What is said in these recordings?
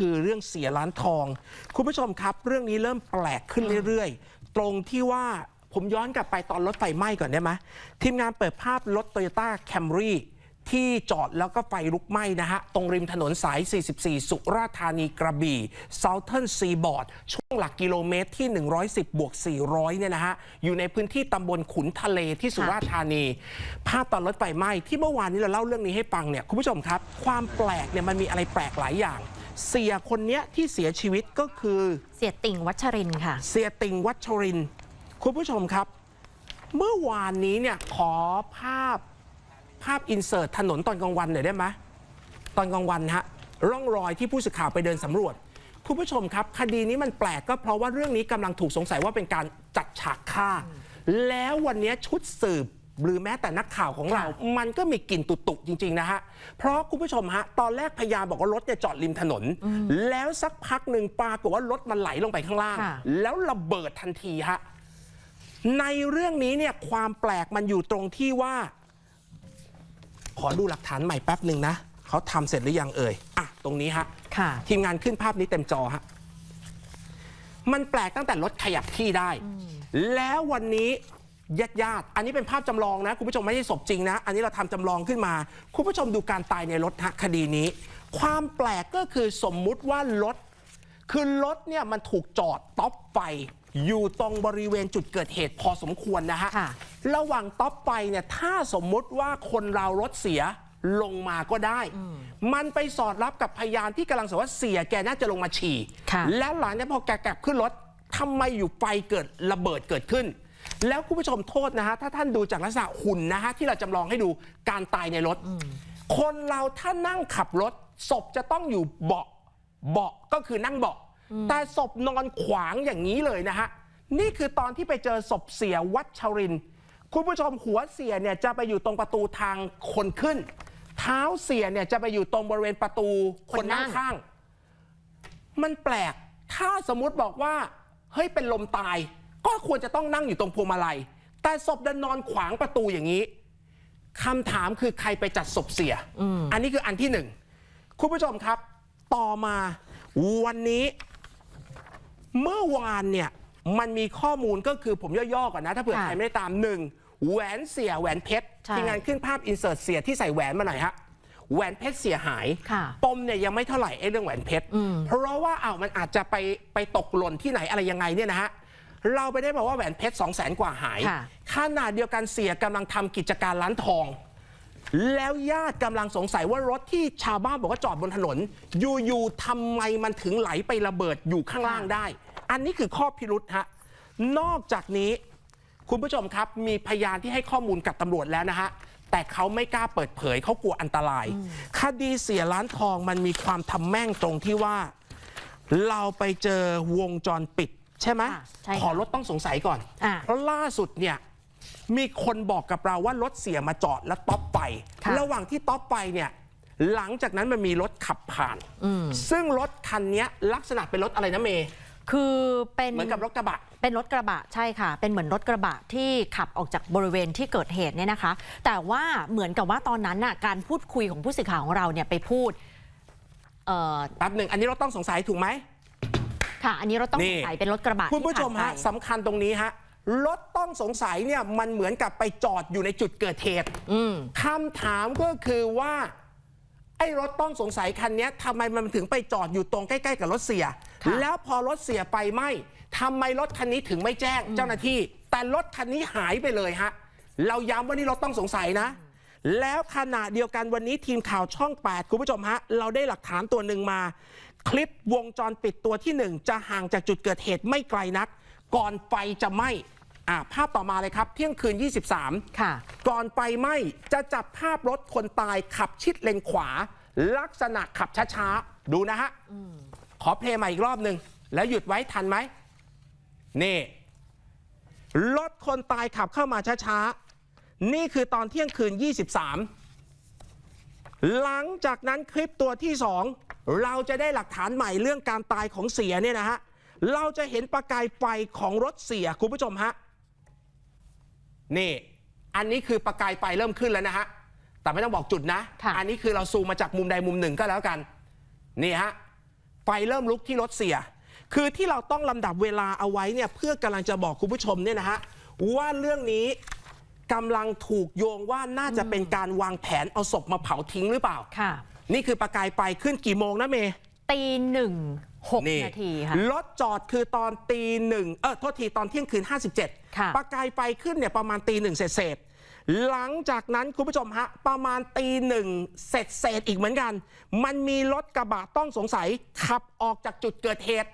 คือเรื่องเสียร้านทอง คุณผู้ชมครับ เรื่องนี้เริ่มแปลกขึ้นเรื่อยๆ ตรงที่ว่าผมย้อนกลับไปตอนรถไฟไหม้ก่อนได้ไหมทีมงานเปิดภาพรถ Toyota Camry ที่จอดแล้วก็ไฟลุกไหม้นะฮะ ตรงริมถนนสาย 44 สุราษฎร์ธานีกระบี่ Southern Seaboard ช่วงหลักกิโลเมตรที่ 110 บวก 400 เนี่ยนะฮะ อยู่ในพื้นที่ตำบลขุนทะเลที่สุราษฎร์ธานี ภาพตอนรถไฟไหม้ที่เมื่อวานนี้เราเล่าเรื่องนี้ให้ฟังเนี่ย คุณผู้ชมครับ ความแปลกเนี่ยมันมีอะไรแปลกหลายอย่าง เสียคนเนี้ยที่เสียชีวิตก็คือเสียติ่งวัชรินทร์ค่ะ เสียติงวัชรินทร์คุณผู้ชมครับ เมื่อวานนี้เนี่ยขอภาพภาพอินเสิร์ตถนนตอนกลางวันหน่อยได้ไหมตอนกลางวันฮะร่องรอยที่ผู้สื่อข่าวไปเดินสำรวจ คุณผู้ชมครับ คดีนี้มันแปลกก็เพราะว่าเรื่องนี้กำลังถูกสงสัยว่าเป็นการจัดฉากฆ่า แล้ววันนี้ชุดสืบ หรือแม้แต่นักข่าวของเรา มันก็มีกลิ่นตุตุๆจริง ๆ นะฮะ เพราะคุณผู้ชมฮะ ตอนแรกพยานบอกว่ารถเนี่ยจอดริมถนน แล้วสักพักหนึ่งปรากฏว่ารถมันไหลลงไปข้างล่างค่ะแล้วระเบิดทันทีฮะ ในเรื่องนี้เนี่ยความแปลกมันอยู่ตรงที่ว่า ขอดูหลักฐานใหม่แป๊บหนึ่งนะเขาทำเสร็จหรือยังเอ่ยอะตรงนี้ฮะค่ะทีมงานขึ้นภาพนี้เต็มจอฮะมันแปลกตั้งแต่รถขยับที่ได้ แล้ววันนี้ ญาติญาติๆอันนี้เป็นภาพจำลองนะ คุณผู้ชมไม่ใช่ศพจริงนะ อันนี้เราทำจำลองขึ้นมา คุณผู้ชมดูการตายในรถฮะคดีนี้ ความแปลกก็คือสมมุติว่ารถ คือรถเนี่ยมันถูกจอดต็อปไฟอยู่ตรงบริเวณจุดเกิดเหตุพอสมควรนะฮะค่ะระหว่างต็อปไฟเนี่ยถ้าสมมุติว่าคนเรารถเสียลงมาก็ได้ มันไปสอดรับกับพยานที่กำลังสงสัยว่าเสียแกน่าจะลงมาฉี่ค่ะแล้วหลังจากพอแกกลับขึ้นรถทำไมอยู่ไฟเกิดระเบิดเกิดขึ้น แล้วคุณผู้ชมโทษนะฮะถ้าท่านดูจากลักษณะหุ่นนะฮะที่เราจำลองให้ดูการตายในรถ คนเราถ้านั่งขับรถ ศพจะต้องอยู่เบาะเบาะก็คือนั่งเบาะ แต่ศพนอนขวางอย่างนี้เลยนะฮะนี่คือตอนที่ไปเจอศพเสียวัชรินทร์คุณผู้ชมหัวเสียเนี่ยจะไปอยู่ตรงประตูทางคนขึ้น เท้าเสียเนี่ยจะไปอยู่ตรงบริเวณประตูคนนั่งคนนั่งข้าง มันแปลก ถ้าสมมุติบอกว่า เฮ้ยเป็นลมตาย ก็ควรจะต้องนั่งอยู่ตรงพวงมาลัย แต่ศพดันนอนขวางประตูอย่างนี้คำถามคือใครไปจัดศพเสียอันนี้คืออันที่หนึ่งคุณผู้ชมครับ ต่อมาวันนี้เมื่อวานเนี่ยมันมีข้อมูลก็คือผมย่อๆก่อนนะ ถ้าเผื่อค่ะใครไม่ได้ตามหนึ่งแหวนเสียแหวนเพชรใช่ทีมงานขึ้นภาพอินเสิร์ตเสียที่ใส่แหวนมาหน่อยฮะแหวนเพชรเสียหายค่ะปมเนี่ยยังไม่เท่าไหร่ไอ้เรื่องแหวนเพชรเพราะว่าอ้าวมันอาจจะไปไปตกหล่นที่ไหนอะไรยังไงเนี่ยนะฮะ เราไปได้บอกว่าแหวนเพชร2 0 0แสนกว่าหายค่ะขนาดเดียวกันเสียกำลังทำกิจการร้านทอง แล้วญาติกำลังสงสัยว่ารถที่ชาวบ้านบอกว่าจอดบนถนน อยู่ๆทำไมมันถึงไหลไประเบิดอยู่ข้างล่างได้ อันนี้คือข้อพิรุษฮะนอกจากนี้คุณผู้ชมครับมีพยานที่ให้ข้อมูลกับตำรวจแล้วนะฮะแต่เขาไม่กล้าเปิดเผยเขากลัวอันตราย คดีเสียร้านทองมันมีความทำแม่งตรงที่ว่า เราไปเจอวงจรปิด ใช่ไหมค่ะใช่ค่ะขอรถต้องสงสัยก่อน อ่าเพราะล่าสุดเนี่ยมีคนบอกกับเราว่ารถเสียมาจอดแล้วต๊อปไป ค่ะ ระหว่างที่ต๊อปไปเนี่ยหลังจากนั้นมันมีรถขับผ่าน ซึ่งรถคันเนี้ยลักษณะเป็นรถอะไรนะเมย์คือเป็น เหมือนกับรถกระบะ เป็นรถกระบะใช่ค่ะ เป็นเหมือนรถกระบะที่ขับออกจากบริเวณที่เกิดเหตุเนี่ยนะคะ แต่ว่าเหมือนกับว่าตอนนั้นน่ะการพูดคุยของผู้สื่อข่าวของเราเนี่ยไปพูดเอ่อ แป๊บหนึ่งอันนี้รถต้องสงสัยถูกไหม ค่ะ อันนี้เราต้องนี่สงสัยเป็นรถกระบะคุณผู้ชมที่ผ่าฮะนไปสำคัญตรงนี้ฮะรถต้องสงสัยเนี่ยมันเหมือนกับไปจอดอยู่ในจุดเกิดเหตุอืมคำถามก็คือว่า ไอ้รถต้องสงสัยคันเนี้ยทำไมมันถึงไปจอดอยู่ตรงใกล้ ๆ กับรถเสียค่ะแล้วพอรถเสียไฟไหม้ทำไมรถคันนี้ถึงไม่แจ้งเจ้าหน้าที่ แต่รถคันนี้หายไปเลยฮะเราย้ำว่านี่รถต้องสงสัยนะ แล้วขณะเดียวกันวันนี้ทีมข่าวช่อง 8 คุณผู้ชมฮะ เราได้หลักฐานตัวหนึ่งมา คลิปวงจรปิดตัวที่หนึ่งจะห่างจากจุดเกิดเหตุไม่ไกลนัก ก่อนไฟจะไหม้อ่าภาพต่อมาเลยครับ เที่ยงคืน 23 ค่ะ ก่อนไฟไหม้จะจับภาพรถคนตายขับชิดเลนขวา ลักษณะขับช้าๆ ดูนะฮะขอเพลย์ใหม่อีกรอบหนึ่งแล้วหยุดไว้ทันไหมนี่รถคนตายขับเข้ามาช้าๆ นี่คือตอนเที่ยงคืน 23 หลังจากนั้นคลิปตัวที่สอง เราจะได้หลักฐานใหม่เรื่องการตายของเสียเนี่ยนะฮะ เราจะเห็นประกายไฟของรถเสียคุณผู้ชมฮะ นี่ อันนี้คือประกายไฟเริ่มขึ้นแล้วนะฮะ แต่ไม่ต้องบอกจุดนะค่ะอันนี้คือเราซูมมาจากมุมใดมุมหนึ่งก็แล้วกัน นี่ฮะ ไฟเริ่มลุกที่รถเสีย คือที่เราต้องลำดับเวลาเอาไว้เนี่ยเพื่อกำลังจะบอกคุณผู้ชมเนี่ยนะฮะว่าเรื่องนี้กำลังถูกโยงว่าน่าจะเป็นการวางแผนเอาศพมาเผาทิ้งหรือเปล่า ค่ะ นี่คือประกายไฟขึ้นกี่โมงนะเมย์ตีหนึ่งหกนาทีค่ะรถจอดคือตอนตีหนึ่งเออโทษทีตอนเที่ยงคืน 57ค่ะประกายไฟขึ้นเนี่ยประมาณตีหนึ่งเศษเศษๆหลังจากนั้นคุณผู้ชมฮะ ประมาณตีหนึ่งเศษเศษๆอีกเหมือนกัน มันมีรถกระบะต้องสงสัย ขับออกจากจุดเกิดเหตุ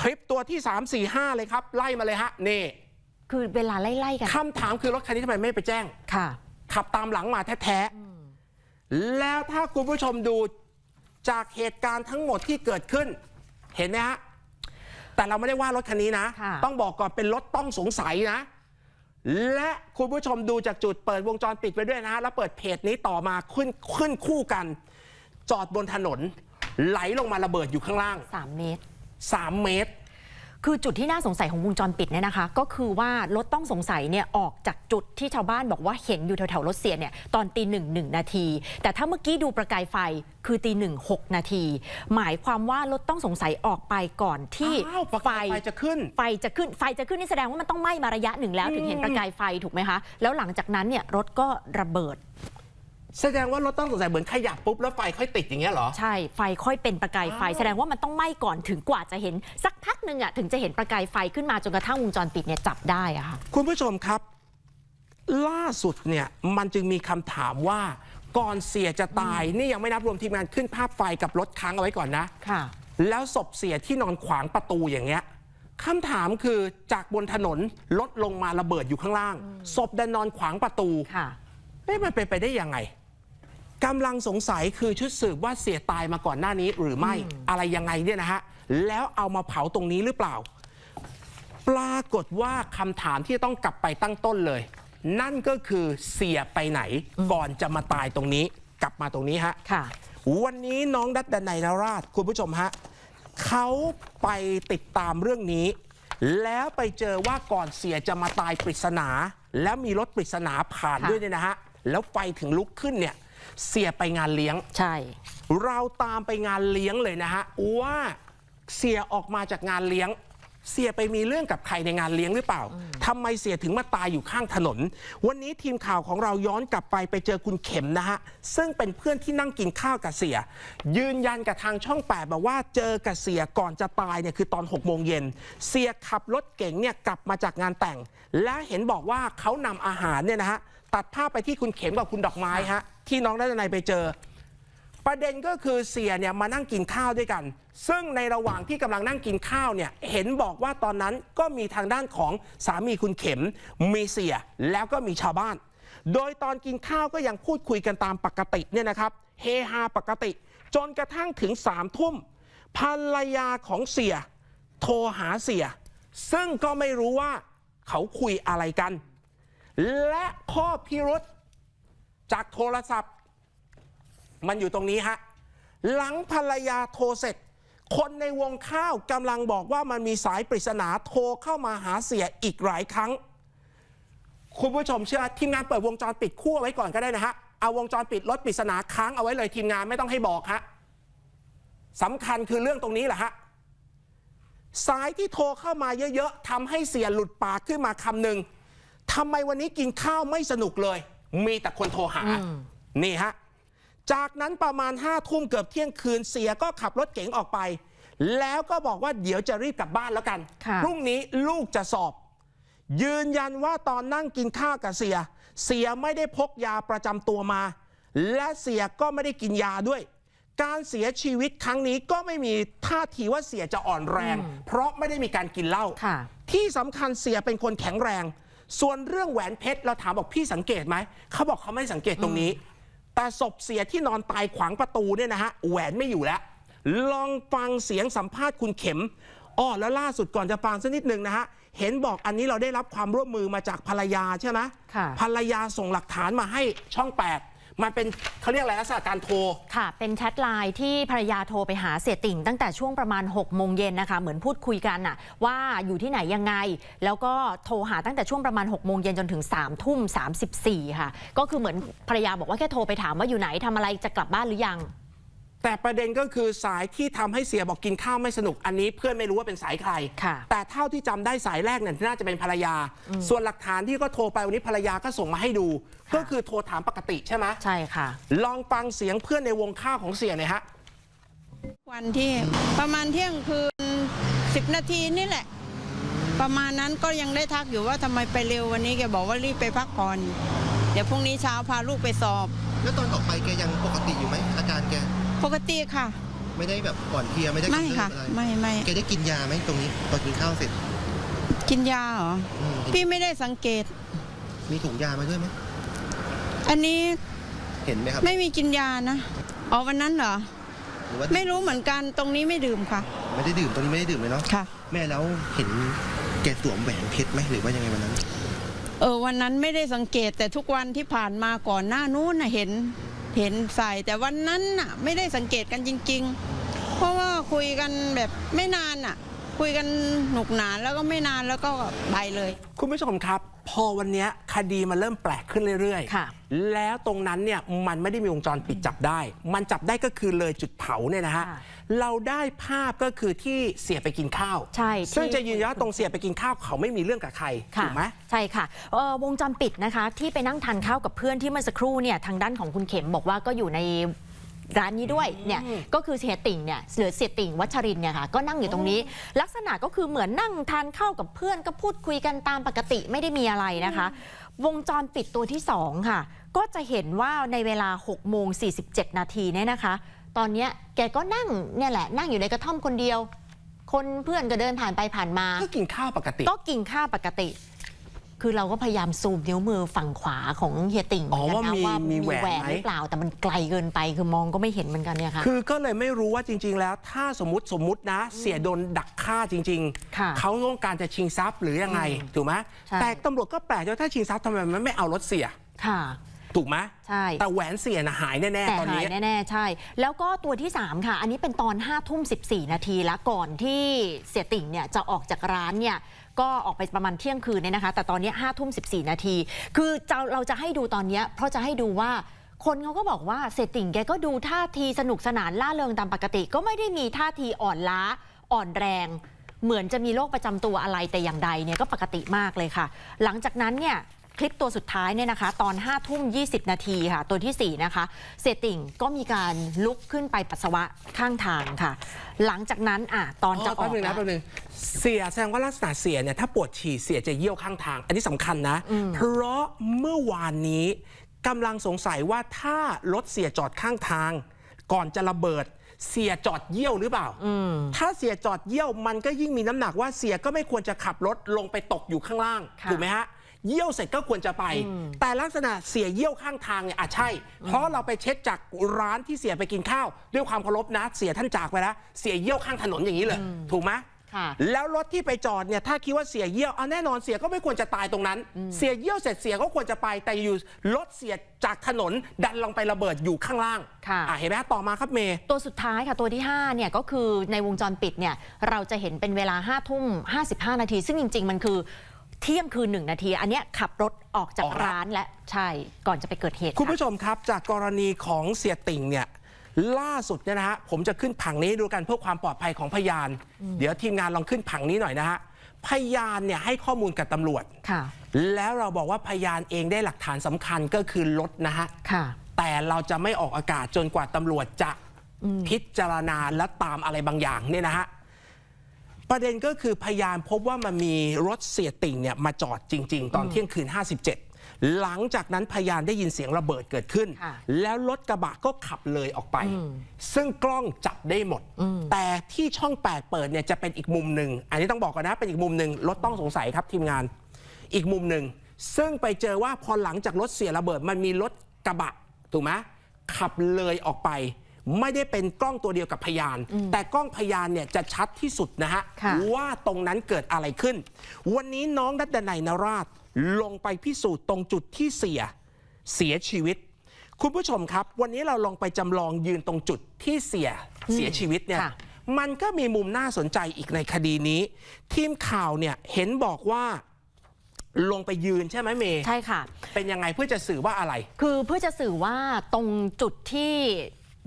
คลิปตัวที่ 3 4 5 เลยครับ ไล่มาเลยฮะ นี่ คือเวลาไล่ๆกันคำถามคือรถคันนี้ทำไมไม่ไปแจ้งค่ะ ขับตามหลังมาแท้ๆ แล้วถ้าคุณผู้ชมดูจากเหตุการณ์ทั้งหมดที่เกิดขึ้น เห็นไหมฮะ แต่เราไม่ได้ว่ารถคันนี้นะค่ะต้องบอกก่อนเป็นรถต้องสงสัยนะ และคุณผู้ชมดูจากจุดเปิดวงจรปิดไปด้วยนะฮะ แล้วเปิดเพจนี้ต่อมาขึ้นขึ้นคู่กัน จอดบนถนน ไหลลงมาระเบิดอยู่ข้างล่าง 3 เมตร 3 เมตร คือจุดที่น่าสงสัยของวงจรปิดเนี่ยนะคะ ก็คือว่ารถต้องสงสัยเนี่ยออกจากจุดที่ชาวบ้านบอกว่าเห็นอยู่แถวๆรถเสียเนี่ยตอนตีหนึ่งหนึ่งนาที แต่ถ้าเมื่อกี้ดูประกายไฟคือตีหนึ่งหกนาที หมายความว่ารถต้องสงสัยออกไปก่อนที่อ้าวประกายไฟจะขึ้น ไฟจะขึ้นไฟจะขึ้นนี่แสดงว่ามันต้องไหม้มาระยะหนึ่งแล้ว ถึงเห็นประกายไฟถูกไหมคะแล้วหลังจากนั้นเนี่ยรถก็ระเบิด แสดงว่ารถต้องสงสัยเหมือนขยับปุ๊บแล้วไฟค่อยติดอย่างเงี้ยเหรอ ใช่ ไฟค่อยเป็นประกายไฟอ้าวแสดงว่ามันต้องไหม้ก่อนถึงกว่าจะเห็น สักพักหนึ่งอะถึงจะเห็นประกายไฟขึ้นมาจนกระทั่งวงจรปิดเนี่ยจับได้อะค่ะ คุณผู้ชมครับ ล่าสุดเนี่ยมันจึงมีคำถามว่าก่อนเสียจะตายนี่ยังไม่นับรวมทีมงานขึ้นภาพไฟกับรถค้างเอาไว้ก่อนนะ ค่ะ แล้วศพเสียที่นอนขวางประตูอย่างเงี้ยคำถามคือจากบนถนนรถลงมาระเบิดอยู่ข้างล่างศพดันนอนขวางประตูค่ะ เอ๊ะมันเป็นไปได้ยังไง กำลังสงสัยคือชุดสืบว่าเสียตายมาก่อนหน้านี้หรือไม่อะไรยังไงเนี่ยนะฮะแล้วเอามาเผาตรงนี้หรือเปล่า ปรากฏว่าคำถามที่ต้องกลับไปตั้งต้นเลย นั่นก็คือเสียไปไหน ก่อนจะมาตายตรงนี้ กลับมาตรงนี้ฮะค่ะ วันนี้น้องดัดดนัยนราชคุณผู้ชมฮะเขาไปติดตามเรื่องนี้ แล้วไปเจอว่าก่อนเสียจะมาตายปริศนา แล้วมีรถปริศนาผ่านค่ะด้วยเนี่ยนะฮะแล้วไฟถึงลุกขึ้นเนี่ย เสียไปงานเลี้ยง ใช่ เราตามไปงานเลี้ยงเลยนะฮะว่าเสียออกมาจากงานเลี้ยง เสียไปมีเรื่องกับใครในงานเลี้ยงหรือเปล่าทำไมเสียถึงมาตายอยู่ข้างถนน วันนี้ทีมข่าวของเราย้อนกลับไปไปเจอคุณเข็มนะฮะ ซึ่งเป็นเพื่อนที่นั่งกินข้าวกับเสีย ยืนยันกับทางช่อง8บอกว่าเจอกับเสียก่อนจะตายเนี่ยคือตอน6โมงเย็น เสียขับรถเก๋งเนี่ยกลับมาจากงานแต่ง และเห็นบอกว่าเขานำอาหารเนี่ยนะฮะ ตัดภาพไปที่คุณเข็มกับคุณดอกไม้ฮะที่น้องด้านในไปเจอ ประเด็นก็คือเสียเนี่ยมานั่งกินข้าวด้วยกัน ซึ่งในระหว่างที่กำลังนั่งกินข้าวเนี่ยเห็นบอกว่าตอนนั้นก็มีทางด้านของสามีคุณเข็ม มีเสียแล้วก็มีชาวบ้าน โดยตอนกินข้าวก็ยังพูดคุยกันตามปกติเนี่ยนะครับเฮฮาปกติ จนกระทั่งถึงสามทุ่มภรรยาของเสีย โทรหาเสีย ซึ่งก็ไม่รู้ว่าเขาคุยอะไรกัน และข้อพิรุษจากโทรศัพท์ มันอยู่ตรงนี้ฮะ หลังภรรยาโทรเสร็จ คนในวงข้าวกำลังบอกว่ามันมีสายปริศนาโทรเข้ามาหาเสียอีกหลายครั้ง คุณผู้ชมเชื่อทีมงานเปิดวงจรปิดคู่ไว้ก่อนก็ได้นะฮะ เอาวงจรปิดรถปริศนาค้างเอาไว้เลยทีมงานไม่ต้องให้บอกฮะสำคัญคือเรื่องตรงนี้แหละฮะสายที่โทรเข้ามาเยอะๆทำให้เสียหลุดปากขึ้นมาคำหนึ่ง ทำไมวันนี้กินข้าวไม่สนุกเลย มีแต่คนโทรหา นี่ฮะ จากนั้นประมาณห้าทุ่มเกือบเที่ยงคืนเสียก็ขับรถเก๋งออกไป แล้วก็บอกว่าเดี๋ยวจะรีบกลับบ้านแล้วกันค่ะพรุ่งนี้ลูกจะสอบ ยืนยันว่าตอนนั่งกินข้าวกับเสีย เสียไม่ได้พกยาประจำตัวมา และเสียก็ไม่ได้กินยาด้วยการเสียชีวิตครั้งนี้ก็ไม่มีท่าทีว่าเสียจะอ่อนแรง เพราะไม่ได้มีการกินเหล้าค่ะที่สำคัญเสียเป็นคนแข็งแรง ส่วนเรื่องแหวนเพชรเราถามบอกพี่สังเกตไหมเขาบอกเขาไม่สังเกตตรงนี้ แต่ศพเสียที่นอนตายขวางประตูเนี่ยนะฮะแหวนไม่อยู่แล้ว ลองฟังเสียงสัมภาษณ์คุณเข็มอ้อแล้วล่าสุดก่อนจะฟังสักนิดหนึ่งนะฮะเห็นบอกอันนี้เราได้รับความร่วมมือมาจากภรรยาใช่ไหมค่ะภรรยาส่งหลักฐานมาให้ช่องแปด มันเป็นเขาเรียกอะไรลักษณะการโทร ค่ะ เป็นแชทไลน์ที่ภรรยาโทรไปหาเสียติ่ง ตั้งแต่ช่วงประมาณ6โมงเย็นนะคะ เหมือนพูดคุยกันน่ะว่าอยู่ที่ไหนยังไง แล้วก็โทรหาตั้งแต่ช่วงประมาณ6โมงเย็นจนถึง3ทุ่มสาค่ะ ก็คือเหมือนภรรยาบอกว่าแค่โทรไปถามว่าอยู่ไหนทำอะไรจะกลับบ้านหรือยัง แต่ประเด็นก็คือสายที่ทำให้เสียบอกกินข้าวไม่สนุกอันนี้เพื่อนไม่รู้ว่าเป็นสายใครค่ะแต่เท่าที่จำได้สายแรกเนี่ยน่าจะเป็นภรรยา ส่วนหลักฐานที่ก็โทรไปวันนี้ภรรยาก็ส่งมาให้ดู ก็คือโทรถามปกติใช่ไหมใช่ค่ะ ลองฟังเสียงเพื่อนในวงข้าวของเสียหน่อยฮะวันที่ประมาณเที่ยงคืนสิบนาทีนี่แหละ ประมาณนั้นก็ยังได้ทักอยู่ว่าทำไมไปเร็ววันนี้แกบอกว่ารีบไปพักผ่อนเดี๋ยวพรุ่งนี้เช้าพาลูกไปสอบ แล้วตอนออกไปแกยังปกติอยู่ไหมอาการแก ปกติค่ะ ไม่ได้แบบอ่อนเพลียไม่ได้ไม่กำเริบค่ะอะไรไม่ไม่แกได้กินยาไหมตรงนี้ตอนกินข้าวเสร็จกินยาเหรอ อืมพี่ไม่ได้สังเกต มีถุงยามาด้วยไหมอันนี้เห็นไหมครับไม่มีกินยานะอ๋อวันนั้นเหรอ หรือว่าไม่รู้เหมือนกันตรงนี้ไม่ดื่มค่ะ ไม่ได้ดื่มตอนนี้ไม่ได้ดื่มเลยเนาะค่ะ แม่แล้วเห็นแกสวมแหวนเพชรไหมหรือว่ายังไงวันนั้น เออวันนั้นไม่ได้สังเกตแต่ทุกวันที่ผ่านมาก่อนหน้านู้นน่ะเห็น เห็นใส่แต่วันนั้นน่ะไม่ได้สังเกตกันจริง ๆ เพราะว่าคุยกันแบบไม่นานน่ะ คุยกันหนุกหนานแล้วก็ไม่นานแล้วก็ไปเลย คุณผู้ชมครับ พอวันเนี้ยคดีมันเริ่มแปลกขึ้นเรื่อยค่ะแล้วตรงนั้นเนี่ยมันไม่ได้มีวงจรปิดจับได้ มันจับได้ก็คือเลยจุดเผาเนี่ยนะฮะค่ะเราได้ภาพก็คือที่เสียไปกินข้าว ใช่ ซึ่งที่จะยืนยันว่าตรงเสียไปกินข้าวเขาไม่มีเรื่องกับใครค่ะถูกไหมใช่ค่ะเอ่อวงจรปิดนะคะที่ไปนั่งทานข้าวกับเพื่อนที่เมื่อสักครู่เนี่ยทางด้านของคุณเข็มบอกว่าก็อยู่ใน ร้านนี้ด้วยเนี่ยก็คือเสียติ่งเนี่ยหรือเสียติ่งวัชรินทร์เนี่ยค่ะก็นั่งอยู่ตรงนี้ ลักษณะก็คือเหมือนนั่งทานข้าวกับเพื่อนก็พูดคุยกันตามปกติไม่ได้มีอะไรนะคะ วงจรปิดตัวที่สองค่ะ ก็จะเห็นว่าในเวลา6โมง47 นาทีเนี่ยนะคะ ตอนเนี้ยแกก็นั่งเนี่ยแหละนั่งอยู่ในกระท่อมคนเดียว คนเพื่อนก็เดินผ่านไปผ่านมา ก็กินข้าวปกติ ก็กินข้าวปกติ คือเราก็พยายามซูมนิ้วมือฝั่งขวาของเฮียติ่งเหมือนกันอ๋อว่านะมีว่ามีมีแหวนแหวนไหมหรือเปล่า แต่มันไกลเกินไปคือมองก็ไม่เห็นเหมือนกันเนี่ยค่ะ คือก็เลยไม่รู้ว่าจริง ๆ แล้ว ถ้าสมมติสมมตินะ เสียโดนดักฆ่าจริงค่ะๆเขาต้องการจะชิงทรัพย์หรือยังไงถูกไหมใช่แต่ตำรวจก็แปลกว่าถ้าชิงทรัพย์ทำไมมันไม่เอารถเสียค่ะถูกไหมใช่ แต่แหวนเสียนะหายแน่แต่ๆตอนหายนี้แน่ ๆ ใช่ แล้วก็ตัวที่ 3 ค่ะ อันนี้เป็นตอน5ทุ่ม14นาทีแล้วก่อนที่เสียติ่งเนี่ยจะออกจากร้านเนี่ย ก็ออกไปประมาณเที่ยงคืนเนี่ยนะคะ แต่ตอนนี้5ทุ่ม14นาที คือเราเราจะให้ดูตอนนี้เพราะจะให้ดูว่าคนเขาก็บอกว่าเสียติ่งแกก็ดูท่าทีสนุกสนานล่าเริงตามปกติ ก็ไม่ได้มีท่าทีอ่อนล้าอ่อนแรง เหมือนจะมีโรคประจำตัวอะไรแต่อย่างใดเนี่ยก็ปกติมากเลยค่ะ หลังจากนั้นเนี่ย คลิปตัวสุดท้ายเนี่ยนะคะ ตอน5ทุ่ม20นาทีค่ะ ตัวทีสี่ 4 นะคะ เสยติ่งก็มีการลุกขึ้นไปปัสสาวะข้างทางค่ะ หลังจากนั้นอะตอนจะอแป๊อบกนึงนะแล้วแป๊บนึงเสียแสดงว่าลักษณะเสียเนี่ยถ้าปวดฉี่เสียจะเยี่ยวข้างทาง อันนี้สำคัญนะ เพราะเมื่อวานนี้กำลังสงสัยว่าถ้ารถเสียจอดข้างทาง ก่อนจะระเบิด เสียจอดเยี่ยวหรือเปล่า ถ้าเสียจอดเยี่ยวมันก็ยิ่งมีน้ำหนักว่าเสียก็ไม่ควรจะขับรถลงไปตกอยู่ข้างล่างค่ะ ถูกไหมฮะ เยี่ยวเสร็จก็ควรจะไป แต่ลักษณะเสียเยี่ยวข้างทางเนี่ยอะใช่ เพราะเราไปเช็คจากร้านที่เสียไปกินข้าว ด้วยความเคารพนะ เสียท่านจากไปแล้วเสียเยี่ยวข้างถนนอย่างนี้เลย ถูกไหมค่ะแล้วรถที่ไปจอดเนี่ยถ้าคิดว่าเสียเยี่ยวเอาแน่นอนเสียก็ไม่ควรจะตายตรงนั้น เสียเยี่ยวเสร็จเสียก็ควรจะไปแต่อยู่รถเสียจากถนนดันลงไประเบิดอยู่ข้างล่างค่ะอะเห็นไหมต่อมาครับเมย์ตัวสุดท้ายค่ะตัวที่5เนี่ยก็คือในวงจรปิดเนี่ยเราจะเห็นเป็นเวลา5ทุ่ม55 นาที ซึ่งจริง ๆ มันคือ เที่ยงคืนหนึ่งนาที อันเนี้ยขับรถออกจากออกละ ร้านและใช่ก่อนจะไปเกิดเหตุคุณค่ะผู้ชมครับ จากกรณีของเสียติ่งเนี่ยล่าสุดเนี่ยนะฮะผมจะขึ้นผังนี้ให้ดูกันเพื่อความปลอดภัยของพยาน เดี๋ยวทีมงานลองขึ้นผังนี้หน่อยนะฮะพยานเนี่ยให้ข้อมูลกับตำรวจ ค่ะแล้วเราบอกว่าพยานเองได้หลักฐานสำคัญก็คือรถนะฮะ ค่ะ แต่เราจะไม่ออกอากาศจนกว่าตำรวจจะพิจารณาและตามอะไรบางอย่างเนี่ยนะฮะ ประเด็นก็คือพยานพบว่ามันมีรถเสียติ่งเนี่ยมาจอดจริง ๆ ตอนเที่ยงคืน 57 หลังจากนั้นพยานได้ยินเสียงระเบิดเกิดขึ้นค่ะแล้วรถกระบะก็ขับเลยออกไป ซึ่งกล้องจับได้หมด แต่ที่ช่องแปดเปิดเนี่ยจะเป็นอีกมุมหนึ่ง อันนี้ต้องบอกก่อนนะเป็นอีกมุมหนึ่งรถต้องสงสัยครับทีมงาน อีกมุมหนึ่งซึ่งไปเจอว่าพอหลังจากรถเสียระเบิดมันมีรถกระบะถูกไหมขับเลยออกไป ไม่ได้เป็นกล้องตัวเดียวกับพยาน แต่กล้องพยานเนี่ยจะชัดที่สุดนะฮะค่ะ ว่าตรงนั้นเกิดอะไรขึ้น วันนี้น้องนัดดนัยนราชลงไปพิสูจน์ตรงจุดที่เสียเสียชีวิต คุณผู้ชมครับ วันนี้เราลองไปจำลองยืนตรงจุดที่เสียเสียชีวิตเนี่ยค่ะ มันก็มีมุมน่าสนใจอีกในคดีนี้ ทีมข่าวเนี่ยเห็นบอกว่าลงไปยืนใช่ไหมเมย์ใช่ค่ะ เป็นยังไงเพื่อจะสื่อว่าอะไร คือเพื่อจะสื่อว่าตรงจุดที่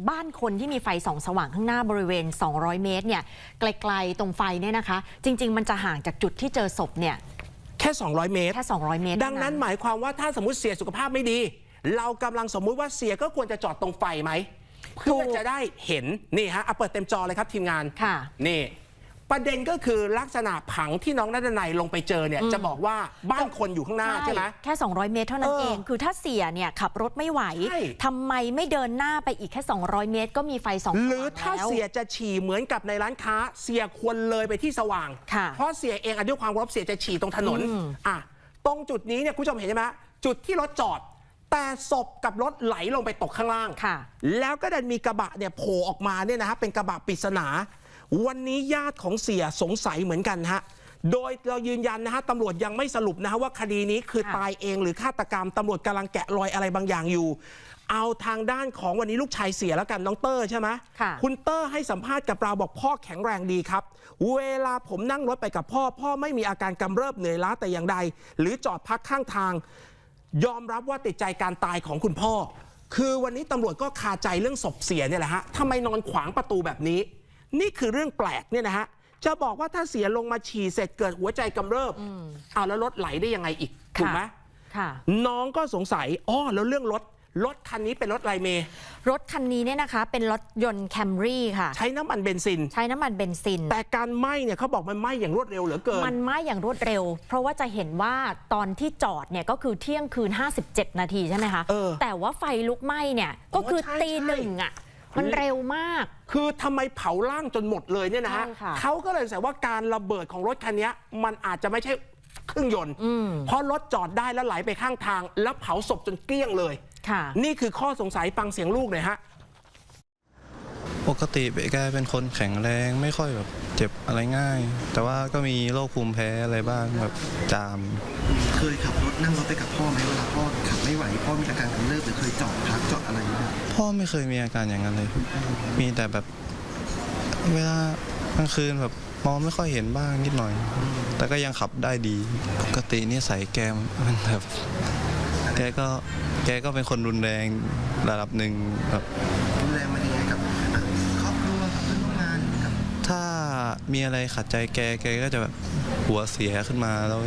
บ้านคนที่มีไฟส่องสว่างข้างหน้าบริเวณ 200 เมตรเนี่ยไกลๆตรงไฟเนี่ยนะคะ จริง ๆ มันจะห่างจากจุดที่เจอศพเนี่ยแค่ 200 เมตร แค่ 200 เมตรดังนั้นเท่าหมายความว่าถ้าสมมติเสียสุขภาพไม่ดี เรากำลังสมมุติว่าเสียก็ควรจะจอดตรงไฟไหมเพื่อจะได้เห็นนี่ฮะเอาเปิดเต็มจอเลยครับทีมงานค่ะ นี่ ประเด็นก็คือลักษณะผังที่น้องนัทนายลงไปเจอเนี่ยจะบอกว่าบ้านคนอยู่ข้างหน้าใช่ไหมแค่ 200 เมตรเท่านั้นเออเองคือถ้าเสียเนี่ยขับรถไม่ไหวใช่ทำไมไม่เดินหน้าไปอีกแค่ 200 เมตร ก็มีไฟสองหรือถ้าแล้วเสียจะฉี่เหมือนกับในร้านค้า เสียควรเลยไปที่สว่างค่ะเพราะเสียเองอะด้วยความเคารพเสียจะฉี่ตรงถนนอืมอะตรงจุดนี้เนี่ยคุณผู้ชมเห็นใช่ไหมจุดที่รถจอด แต่ศพกับรถไหลลงไปตกข้างล่างค่ะแล้วก็ดันมีกระบะเนี่ยโผล่ออกมาเนี่ยนะฮะเป็นกระบะปริศนา วันนี้ญาติของเสียสงสัยเหมือนกันฮะโดยเรายืนยันนะฮะตำรวจยังไม่สรุปนะฮะว่าคดีนี้คือค่ะตายเองหรือฆาตกรรมตำรวจกำลังแกะรอยอะไรบางอย่างอยู่ เอาทางด้านของวันนี้ลูกชายเสียแล้วกันน้องเตอร์ใช่ไหมค่ะคุณเตอร์ให้สัมภาษณ์กับเราบอกพ่อแข็งแรงดีครับ เวลาผมนั่งรถไปกับพ่อ พ่อไม่มีอาการกำเริบเหนื่อยล้าแต่อย่างใด หรือจอดพักข้างทาง ยอมรับว่าติดใจการตายของคุณพ่อ คือวันนี้ตำรวจก็คาใจเรื่องศพเสียเนี่ยแหละฮะทำไมนอนขวางประตูแบบนี้ นี่คือเรื่องแปลกเนี่ยนะฮะจะบอกว่าถ้าเสียลงมาฉี่เสร็จเกิดหัวใจกำเริบเอาแล้วรถไหลได้ยังไงอีกถูกไหมค่ะน้องก็สงสัยอ๋อแล้วเรื่องรถรถคันนี้เป็นรถไรเมย์รถคันนี้เนี่ยนะคะ เป็นรถยนต์แคมรี่ค่ะ ใช้น้ำมันเบนซิน ใช้น้ำมันเบนซิน แต่การไหม้เนี่ยเขาบอกมันไหม้อย่างรวดเร็วเหลือเกิน มันไหม้อย่างรวดเร็ว เพราะว่าจะเห็นว่าตอนที่จอดเนี่ยก็คือเที่ยงคืน 57 นาทีใช่ไหมคะเออแต่ว่าไฟลุกไหม้เนี่ยก็คือใช่ตีใช่หนึ่งอะ มันเร็วมาก คือทำไมเผาล่างจนหมดเลยเนี่ยนะฮะใช่ค่ะ เขาก็เลยใส่ว่าการระเบิดของรถคันนี้มันอาจจะไม่ใช่เครื่องยนต์ อืมเพราะรถจอดได้แล้วไหลไปข้างทาง แล้วเผาศพจนเกลี้ยงเลย ค่ะ นี่คือข้อสงสัยฟังเสียงลูกหน่อยฮะ ปกติแกเป็นคนแข็งแรงไม่ค่อยแบบเจ็บอะไรง่าย แต่ว่าก็มีโรคภูมิแพ้อะไรบ้างแบบจาม เคยขับรถนั่งรถไปกับพ่อไหมเวลาพ่อขับไม่ไหวพ่อมีอาการกำเริบหรือเคยจอดพักจอดอะไรไหมพ่อไม่เคยมีอาการอย่างนั้นเลย มีแต่แบบเวลากลางคืนแบบมองไม่ค่อยเห็นบ้างนิดหน่อย แต่ก็ยังขับได้ดี ปกตินิสัยแกมันแบบแกก็แกก็เป็นคนรุนแรงระดับหนึ่งแบบดูแลมันยังไงกับอะครอบครัวกับเพื่อนร่วมงานกับถ้ามีอะไรขัดใจแกแกก็จะแบบหัวเสียขึ้นมาแล้ว